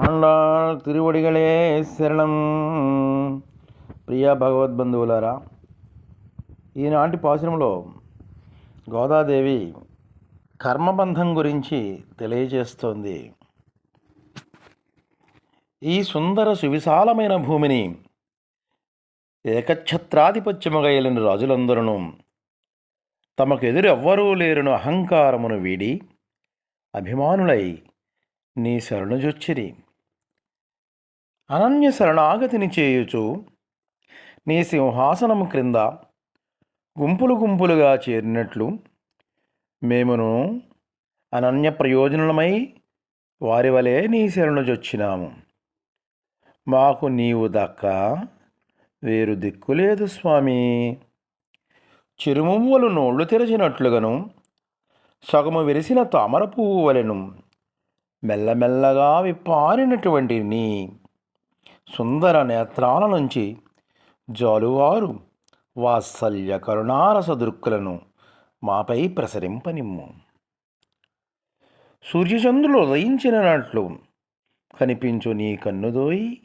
ఆండాళ్ తిరువడిగలే శరణం ప్రియ భగవద్బంధువులారా ఈనాటి పాశనంలో గోదాదేవి కర్మబంధం గురించి తెలియజేస్తోంది ఈ సుందర సువిశాలమైన భూమిని ఏకఛత్రాధిపత్యముగా ఏలిన రాజులందరూ తమకెదురు ఎవ్వరూ లేరును అహంకారమును వీడి అభిమానులై నీ శరణుజొచ్చిరి. అనన్య శరణాగతిని చేయుచు నీ సింహాసనము క్రింద గుంపులు గుంపులుగా చేరినట్లు మేమును అనన్య ప్రయోజనమై వారి వలె నీ శరణుజొచ్చినాము. మాకు నీవు దక్క వేరు దిక్కులేదు స్వామి. చిరుమువ్వలు నోళ్ళు తెరిచినట్లుగాను. సగము విరిసిన తామర పువ్వు వలెను మెల్లమెల్లగా విప్పారినటువంటి నీ సుందర నేత్రాల నుంచి జాలువారు వాత్సల్య కరుణారస దృక్కులను మాపై ప్రసరింపనిమ్ము. సూర్యచంద్రులు ఉదయించినట్లు కనిపించు నీ కన్నుదోయి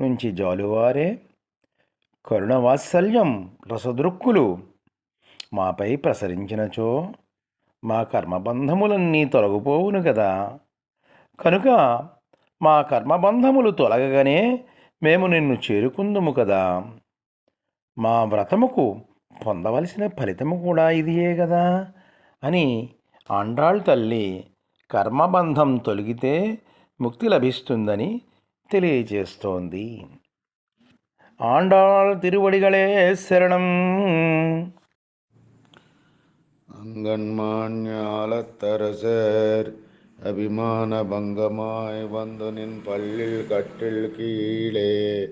నుంచి జాలువారే కరుణ వాత్సల్యం రసదృక్కులు మాపై ప్రసరించినచో మా కర్మబంధములన్నీ తొలగిపోవును కదా. కనుక మా కర్మబంధములు తొలగగానే మేము నిన్ను చేరుకుందుము కదా. మా వ్రతముకు పొందవలసిన ఫలితము కూడా ఇదియే కదా అని ఆండాళ్ తల్లి కర్మబంధం తొలగితే ముక్తి లభిస్తుందని తెలియజేస్తోంది ఆండాళ్ శరణం. அங்கன்மான் ஞாலத்தரசர் அபிமான பங்கமாய் வந்து நின் பள்ளில் கட்டில் கீழே.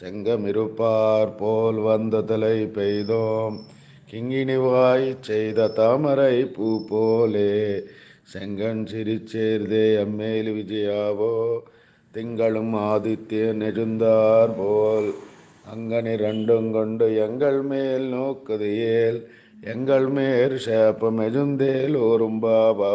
செங்கமிருப்பார் போல் வந்த தலை பெய்தோம். கிங்கினிவாய் செய்த தாமரை பூ போலே. செங்கன் சிரிச்சேர்தே அம்மேல் விஜயாவோ. திங்களும் ஆதித்யன் எழுந்தார் போல். அங்கனி ரெண்டும் கொண்டு எங்கள் மேல் நோக்குது ஏல். எங்கள் மேற் சேப்பமெஜுந்தேல் ஓரும் பாபா